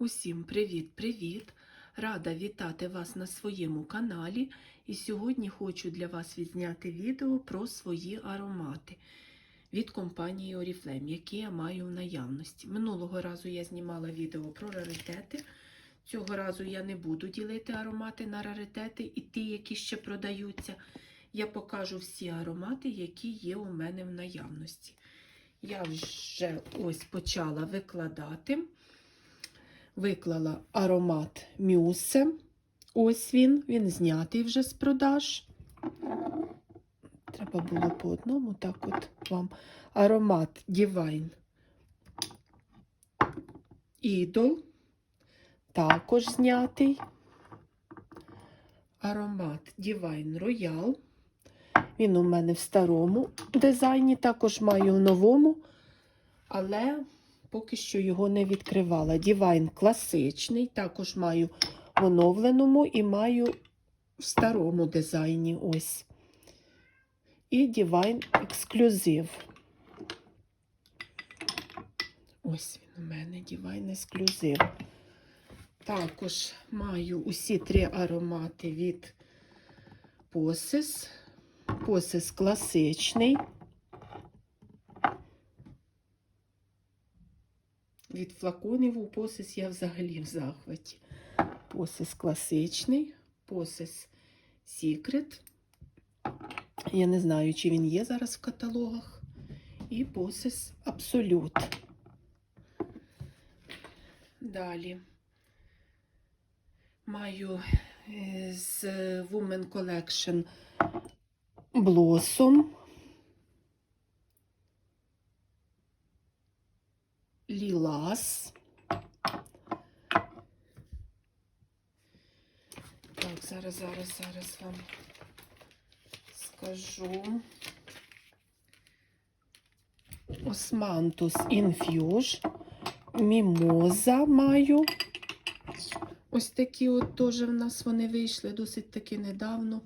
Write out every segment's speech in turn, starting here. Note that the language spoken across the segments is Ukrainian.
Усім привіт-привіт! Рада вітати вас на своєму каналі. І сьогодні хочу для вас відзняти відео про свої аромати від компанії Oriflame, які я маю в наявності. Минулого разу я знімала відео про раритети. Цього разу я не буду ділити аромати на раритети і ті, які ще продаються. Я покажу всі аромати, які є у мене в наявності. Я вже ось почала викладати. Виклала аромат Мюсе. Ось він, він знятий вже з продаж. Треба було по одному, так от вам. Аромат Divine Ідол. Також знятий. Аромат Divine Royal. Він у мене в старому дизайні, також маю в новому, але поки що його не відкривала. Divine класичний, також маю в оновленому і маю в старому дизайні. ось. І Divine ексклюзив. Ось він у мене Divine ексклюзив. Також маю усі три аромати від Посис. Посис класичний. Від флаконів у посис я взагалі в захваті. Посис класичний, посис Secret. Я не знаю, чи він є зараз в каталогах. І посис Абсолют. Далі маю е, з Women Collection Blossom. Лілас. Так, зараз, зараз, вам скажу. Османтус інфюж. Мімоза маю. Ось такі от теж в нас вони вийшли досить таки недавно.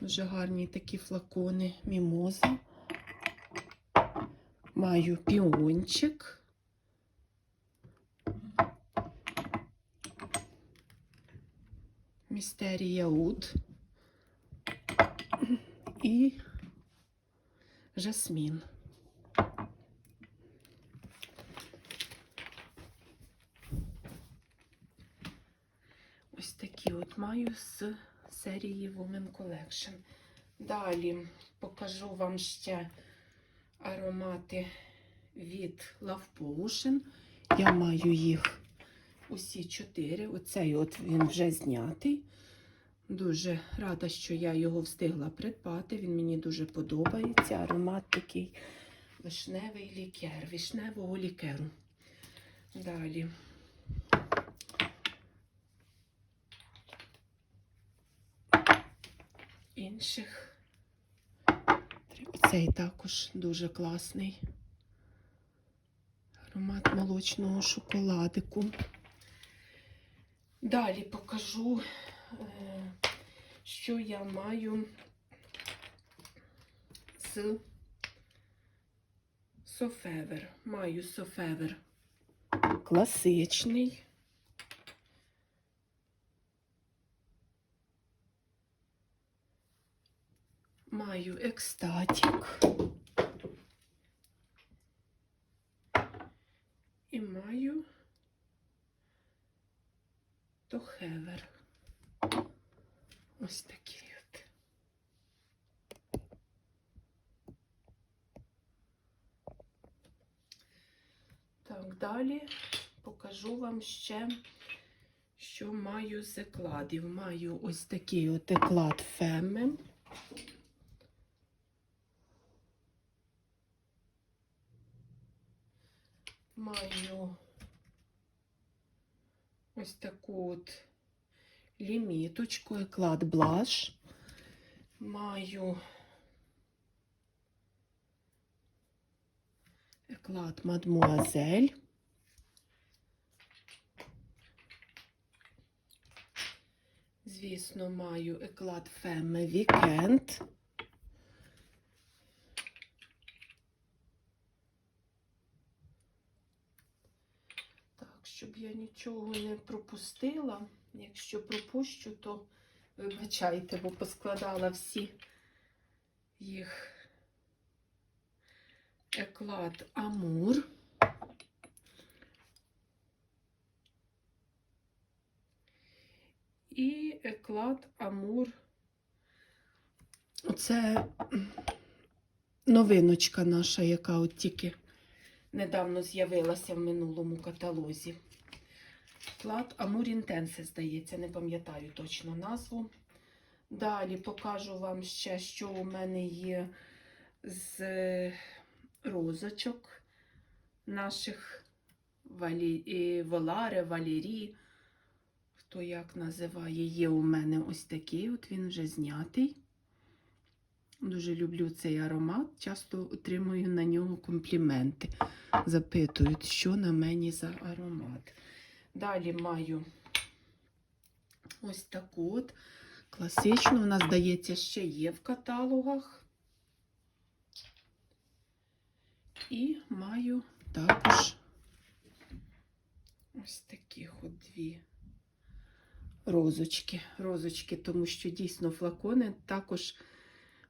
Дуже гарні такі флакони мімоза. Маю піончик. Містерія Уд і жасмін. Ось такі от маю з серії Women Collection. Далі покажу вам ще аромати від Love Potion. Я маю їх усі чотири. Оцей от він вже знятий. Дуже рада, що я його встигла придбати. Він мені дуже подобається. Аромат такий вишневий лікер, вишневого лікеру. Далі. Інших. Цей також дуже класний. Аромат молочного шоколадику. Далі покажу, е, що я маю з Софевер. Маю Софевер класичний. Маю екстатік. І маю Тохевер. Ось такий. Так, далі покажу вам ще, що маю з екладів. Маю ось такий от еклад Феме. Маю ось таку от ліміточку, еклад блаш. Маю еклад мадмуазель. Звісно, маю еклад Феме Вікенд. Щоб я нічого не пропустила. Якщо пропущу, то вибачайте, бо поскладала всі їх еклад Амур. І еклад Амур. Оце новиночка наша, яка от тільки недавно з'явилася в минулому каталозі. Клад Амур Інтенсе, здається, не пам'ятаю точно назву. Далі покажу вам ще, що у мене є з розочок наших валі... е, Воларе, Валері. Хто як називає, є у мене ось такий, от він вже знятий. Дуже люблю цей аромат, часто отримую на нього компліменти. Запитують, що на мені за аромат. Далі маю ось таку от класичну. Нас, здається, ще є в каталогах. І маю також ось таких от дві розочки. Розочки, тому що дійсно флакони також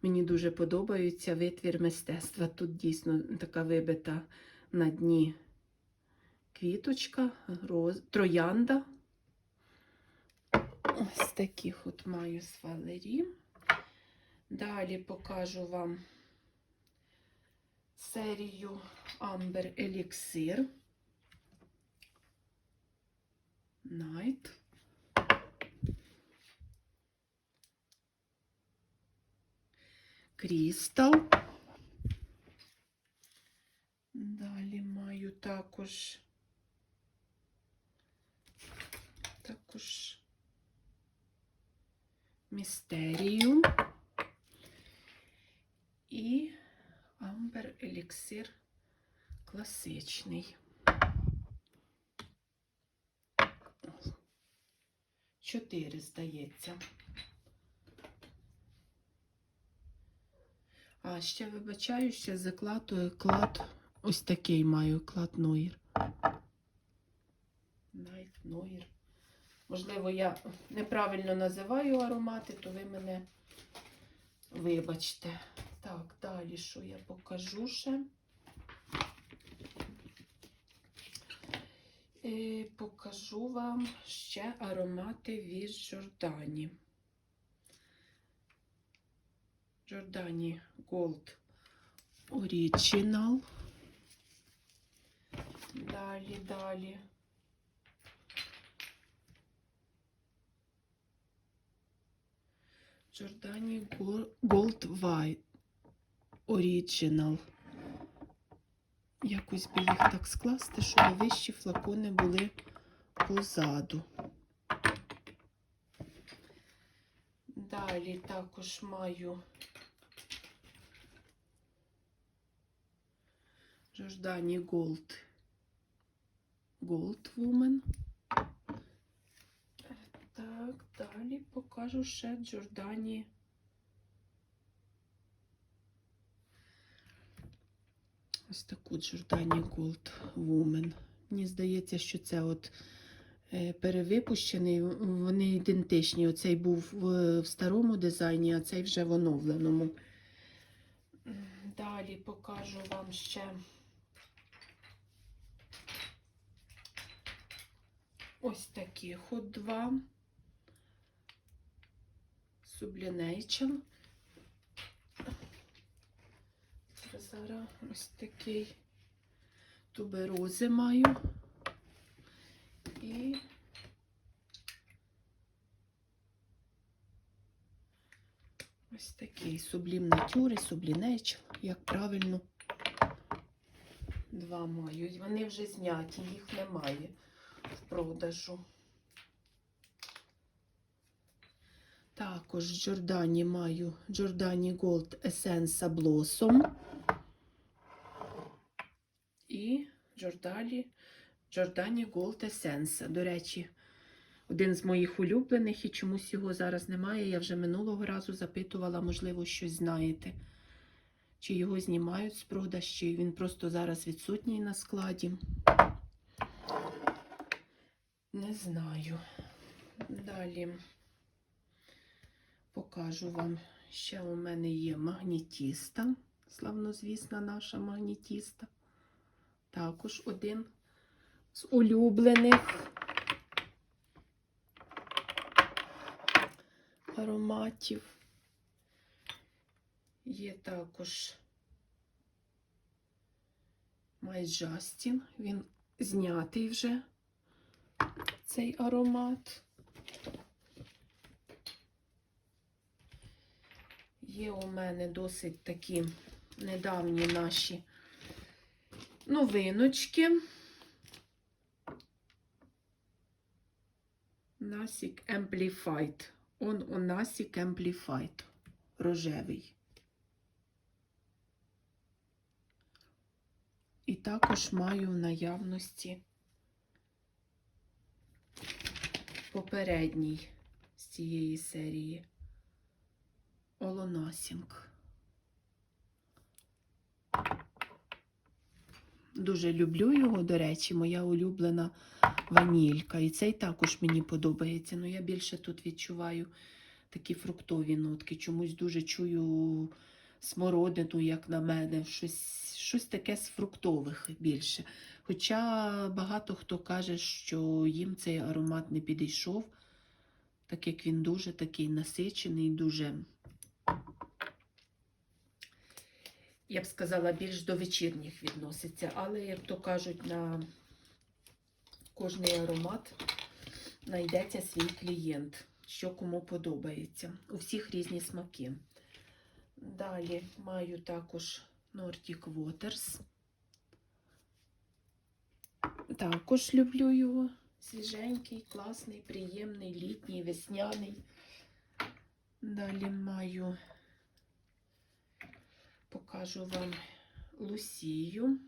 мені дуже подобаються витвір мистецтва. Тут дійсно така вибита на дні квіточка, роз... троянда. Ось таких от маю з Валері. Далі покажу вам серію Amber Elixir Night. Крістал. Далі маю також також містерію і амбер еліксир класичний. Чотири, здається. А ще вибачаю, ще закладу клад. Ось такий маю клад Нойр. Найт Нойр. Можливо, я неправильно називаю аромати, то ви мене вибачте. Так, далі що я покажу ще? І покажу вам ще аромати від Жордані. Жордані Gold Original. Далі, далі. Жордані Gold White Original. Якось би їх так скласти, щоб вищі флакони були позаду. Далі також маю Жордані Gold Gold Woman. Так, далі покажу ще Джордані. Ось таку Джордані Gold Woman. Мені здається, що це от е, перевипущений, вони ідентичні. Оцей був в старому дизайні, а цей вже в оновленому. Далі покажу вам ще. Ось такі ход 2. Sublination. Зараз ось такий туберози маю. І ось такий сублім натюри, як правильно. Два маю. Вони вже зняті, їх немає в продажу. Також Джордані маю Джордані Gold Essence Blossom і Джордалі Джордані Gold Essence. До речі, один з моїх улюблених і чомусь його зараз немає. Я вже минулого разу запитувала, можливо, щось знаєте. Чи його знімають з продаж, чи він просто зараз відсутній на складі. Не знаю. Далі покажу вам, ще у мене є магнітіста, славнозвісна наша магнітіста. Також один з улюблених ароматів. Є також Май Джастін. Він знятий вже цей аромат. Є у мене досить такі недавні наші новиночки. Насік Amplified. Он у Насік Amplified. Рожевий. І також маю в наявності попередній з цієї серії Олонасінг. Дуже люблю його, до речі, моя улюблена ванілька. І цей також мені подобається. Ну, я більше тут відчуваю такі фруктові нотки. Чомусь дуже чую смородину, як на мене, щось, щось таке з фруктових більше. Хоча багато хто каже, що їм цей аромат не підійшов, так як він дуже такий насичений, дуже, я б сказала, більш до вечірніх відноситься. Але, як то кажуть, на кожний аромат знайдеться свій клієнт, що кому подобається. У всіх різні смаки. Далі маю також Nordic Waters. Також люблю його. Свіженький, класний, приємний, літній, весняний. Далі маю, покажу вам Лусію,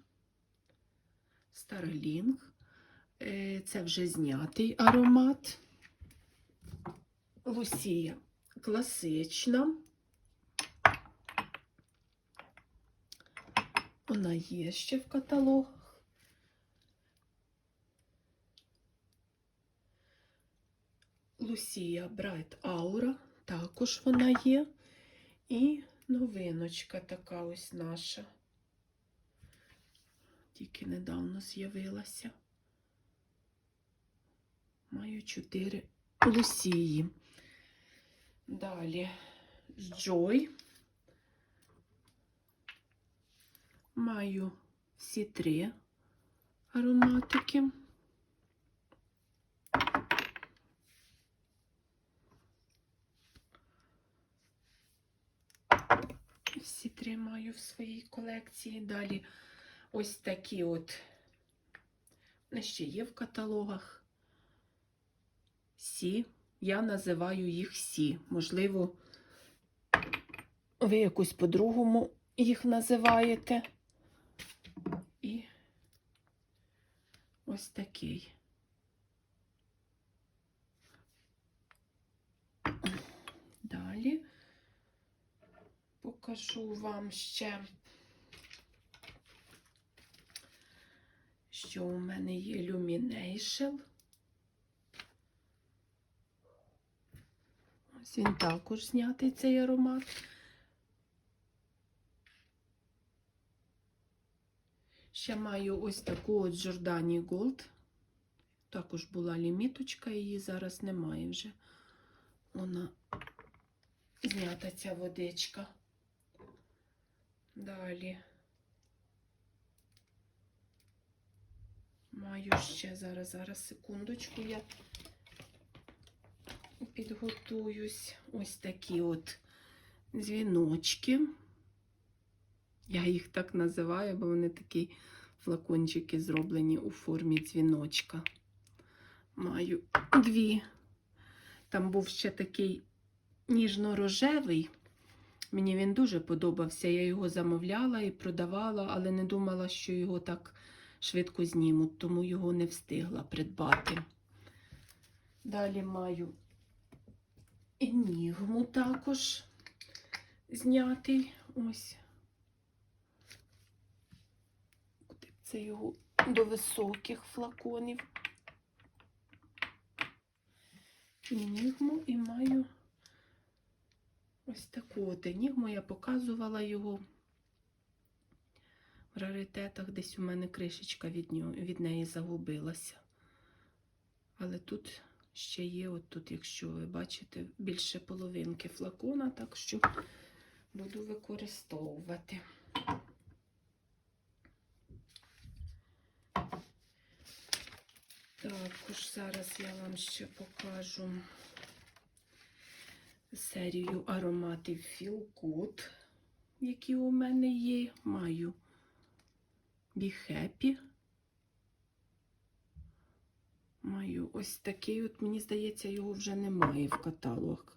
Старлінг. Е, Це вже знятий аромат. Лусія класична. Вона є ще в каталогах. Лусія Bright Aura, також вона є. І новиночка така ось наша. Тільки недавно з'явилася. Маю чотири лусії. Далі Joy. Маю всі три ароматики. Всі три маю в своїй колекції. Далі ось такі от, вони ще є в каталогах. Сі. Я називаю їх Сі. Можливо, ви якось по-другому їх називаєте. І ось такий. Далі покажу вам ще, що у мене є Lumination. Ось він також знятий цей аромат. Ще маю ось таку от Giordani Gold. Також була ліміточка, її зараз немає вже. Вона знята ця водичка. Далі. Маю ще зараз, зараз, секундочку, я підготуюсь. Ось такі от дзвіночки. Я їх так називаю, бо вони такі флакончики зроблені у формі дзвіночка. Маю дві. Там був ще такий ніжно-рожевий. Мені він дуже подобався. Я його замовляла і продавала, але не думала, що його так швидко знімуть, тому його не встигла придбати. Далі маю енігму також знятий. Ось. Куди б це його до високих флаконів. енігму і маю ось таку от енігму. Я показувала його в раритетах. Десь у мене кришечка від, нього, від неї загубилася. Але тут ще є, от тут, якщо ви бачите, більше половинки флакона, так що буду використовувати. Також зараз я вам ще покажу серію ароматів Good, які у мене є. Маю Be Happy. Маю ось такий, от, мені здається, його вже немає в каталог.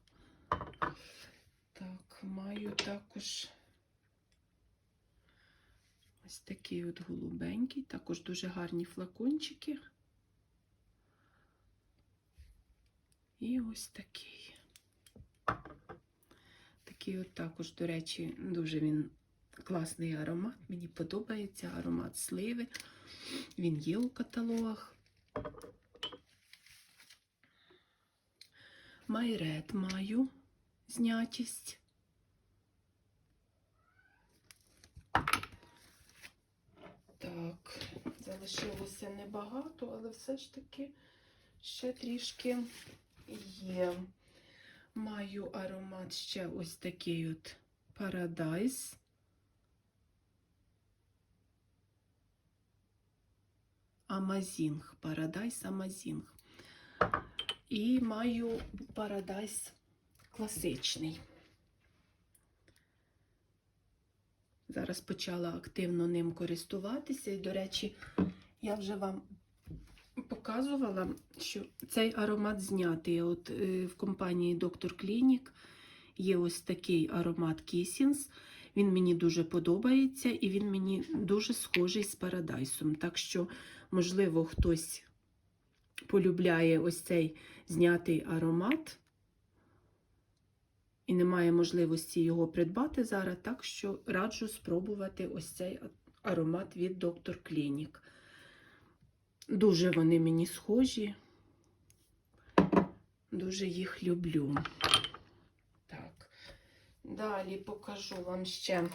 Так, маю також ось такий от голубенький, також дуже гарні флакончики. І ось такий. Такий от також, до речі, дуже він класний аромат. Мені подобається аромат сливи. Він є у каталогах. Майред маю знятість. Так, залишилося небагато, але все ж таки ще трішки є. Маю аромат ще ось такий от Paradise. Амазінг. Paradise Амазінг. І маю Paradise класичний. Зараз почала активно ним користуватися. І, до речі, я вже вам показувала, що цей аромат знятий. От е, в компанії Доктор Клінік є ось такий аромат Kissings. Він мені дуже подобається і він мені дуже схожий з парадайсом. Так що, можливо, хтось полюбляє ось цей знятий аромат і немає можливості його придбати зараз. Так що раджу спробувати ось цей аромат від Доктор Клінік. Дуже вони мені схожі. Дуже їх люблю. Так, далі покажу вам ще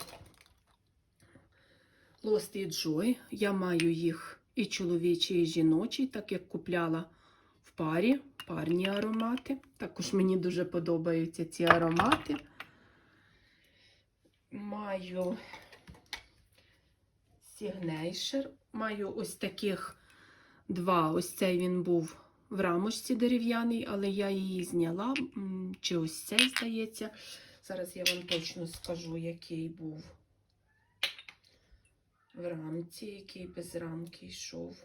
Lost і Joy. Я маю їх і чоловічі, і жіночі, так як купляла в парі, парні аромати. Також мені дуже подобаються ці аромати. Маю Signature. Маю ось таких два. Ось цей він був в рамочці дерев'яний, але я її зняла. Чи ось цей, здається. Зараз я вам точно скажу, який був в рамці, який без рамки йшов.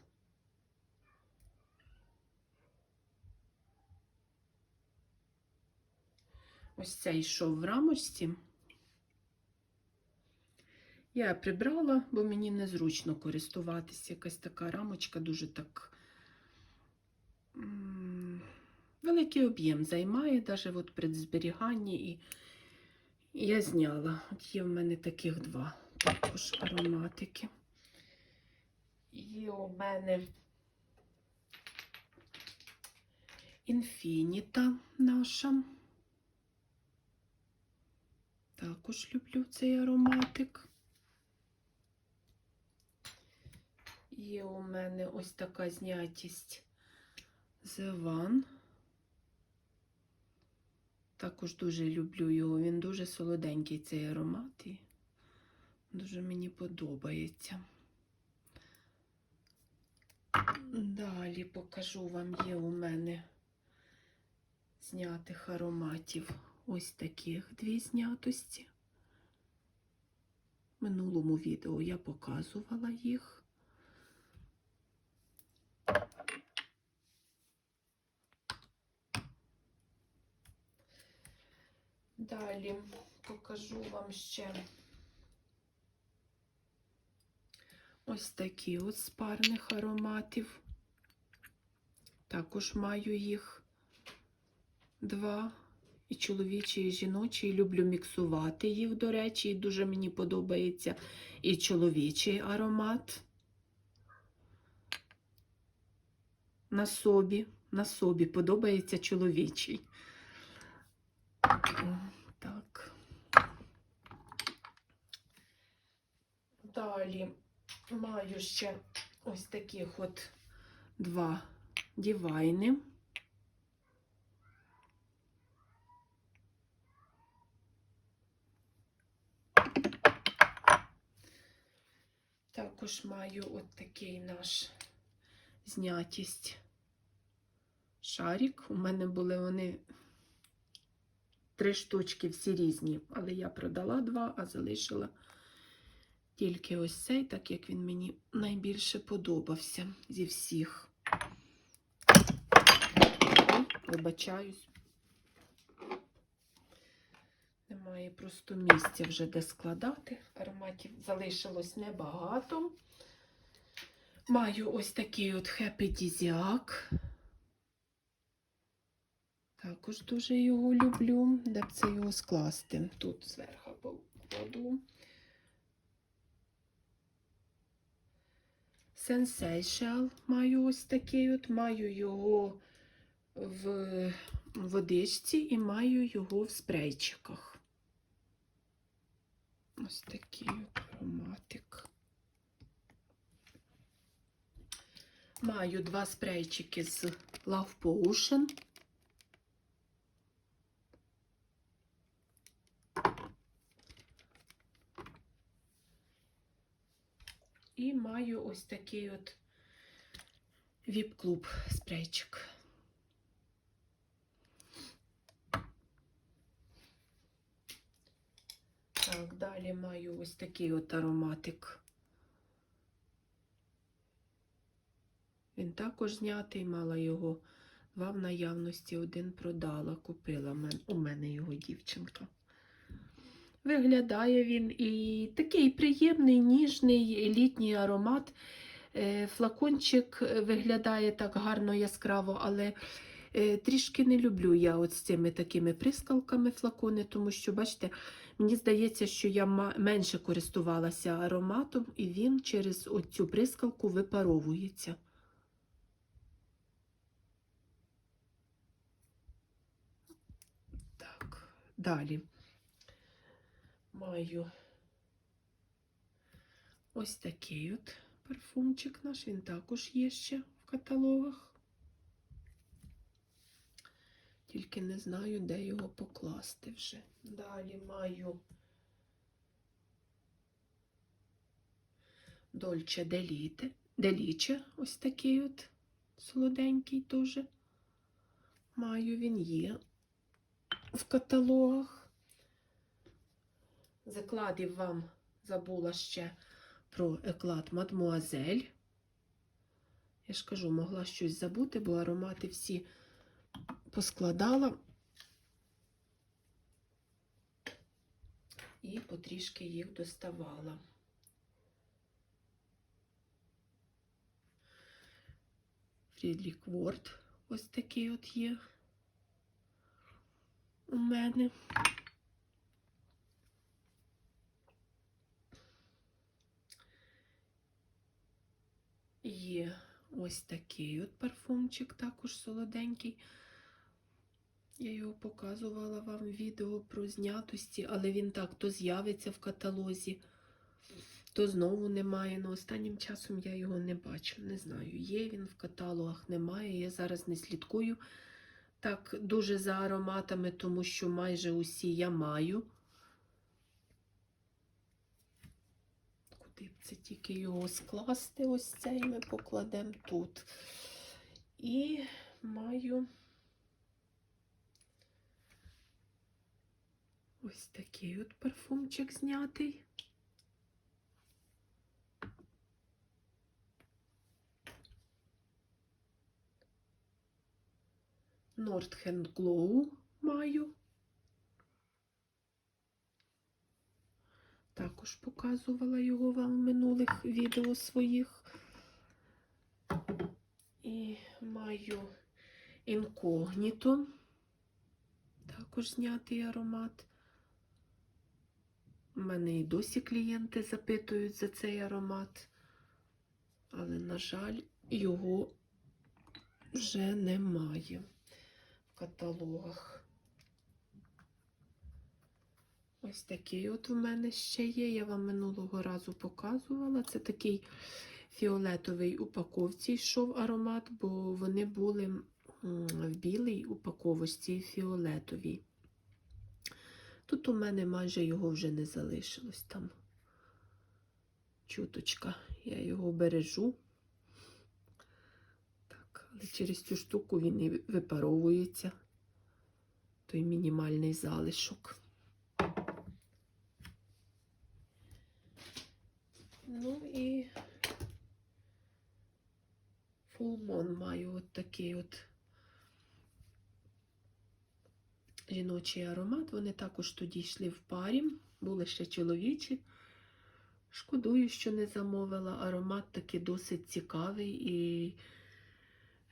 Ось цей йшов в рамочці. Я прибрала, бо мені незручно користуватися. Якась така рамочка дуже так великий об'єм займає, навіть от при зберіганні. І, і я зняла. От є в мене таких два також ароматики. Є у мене інфініта наша. Також люблю цей ароматик. Є у мене ось така знятість The One. Також дуже люблю його. Він дуже солоденький цей аромат і дуже мені подобається. Далі покажу вам є у мене знятих ароматів. Ось таких дві знятості. В минулому відео я показувала їх. Далі покажу вам ще ось такі от з парних ароматів. Також маю їх два. І чоловічий, і жіночий. Люблю міксувати їх, до речі, і дуже мені подобається і чоловічий аромат на собі. на собі, подобається чоловічий. О, Так. Далі маю ще ось таких от два дівайни. Також маю от такий наш знятість шарик. У мене були вони три штучки, всі різні, але я продала два, а залишила тільки ось цей, так як він мені найбільше подобався зі всіх. Вибачаюсь. Немає просто місця вже де складати. Ароматів залишилось небагато. Маю ось такий от хепідізіак. Також дуже його люблю. Де б це його скласти? Тут зверху покладу. Sensation маю ось такий от, маю його в водичці і маю його в спрейчиках. Ось такий от ароматик. Маю два спрейчики з Love Potion. І маю ось такий от віп-клуб спрейчик. Так, далі маю ось такий от ароматик. Він також знятий, мала його два в наявності, один продала, купила у мене його дівчинка. Виглядає він і такий приємний, ніжний літній аромат. Е, Флакончик виглядає так гарно яскраво, але е, трішки не люблю я от з цими такими прискалками флакони, тому що, бачите, мені здається, що я менше користувалася ароматом, і він через оцю прискалку випаровується. Так, далі маю ось такий от парфумчик наш, він також є ще в каталогах. Тільки не знаю, де його покласти вже. Далі маю Дольче Деліте, Деліче, ось такий от солоденький теж. Маю він є в каталогах. Закладів вам забула ще про еклад Мадмуазель. Я ж кажу, могла щось забути, бо аромати всі поскладала і потрішки їх доставала. Фрідлік Ворд ось такий от є у мене. Є ось такий от парфумчик, також солоденький. Я його показувала вам в відео про знятості, але він так то з'явиться в каталозі, то знову немає. Ну, останнім часом я його не бачу. Не знаю, є він в каталогах, немає. Я зараз не слідкую так дуже за ароматами, тому що майже усі я маю. Б це тільки його скласти? Ось цей ми покладемо тут. І маю ось такий от парфумчик знятий. Nordhand Glow маю. Також показувала його вам в минулих відео своїх. І маю інкогніто. Також знятий аромат. У мене і досі клієнти запитують за цей аромат, але, на жаль, його вже немає в каталогах. Ось такий от у мене ще є. Я вам минулого разу показувала. Це такий фіолетовий упаковці йшов аромат, бо вони були в білій упаковочці фіолетовій. Тут у мене майже його вже не залишилось там. Чуточка. Я його бережу. Так, але через цю штуку він і випаровується. Той мінімальний залишок. Ну і фулмон маю от такий от жіночий аромат. Вони також тоді йшли в парі, були ще чоловічі. Шкодую, що не замовила. Аромат такий досить цікавий і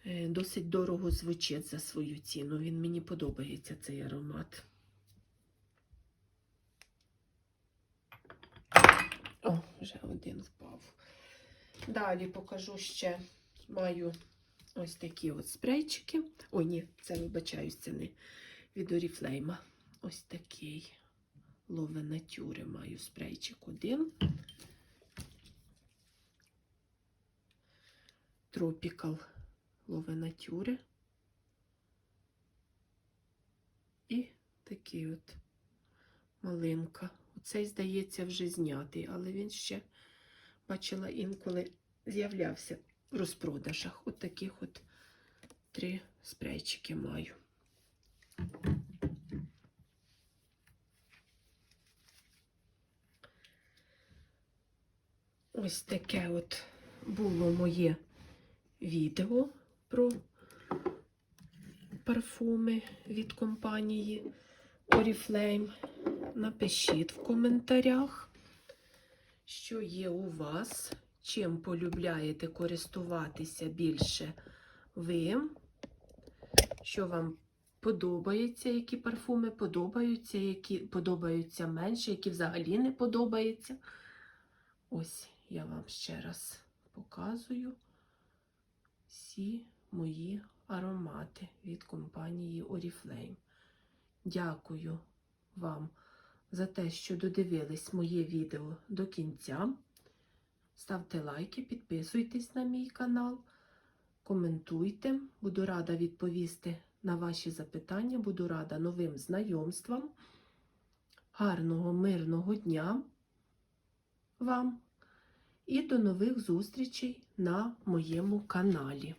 е, досить дорого звучить за свою ціну. Він мені подобається цей аромат. О, вже один впав. Далі покажу ще маю ось такі от спрейчики. Ой, ні, це вибачаюсь, це не від Oriflame. Ось такий Лове Натюри маю спрейчик один. Tropical Лове Натюри. І такий от малинка. Оцей, здається, вже знятий, але він ще, бачила, інколи з'являвся розпродажах. От таких от три спрейчики маю. Ось таке от було моє відео про парфуми від компанії Oriflame. Напишіть в коментарях, що є у вас, чим полюбляєте користуватися більше ви, що вам подобається, які парфуми подобаються, які подобаються менше, які взагалі не подобаються. Ось я вам ще раз показую всі мої аромати від компанії Oriflame. Дякую вам за те, що додивились моє відео до кінця. Ставте лайки, підписуйтесь на мій канал, коментуйте. Буду рада відповісти на ваші запитання, буду рада новим знайомствам. Гарного, мирного дня вам і до нових зустрічей на моєму каналі.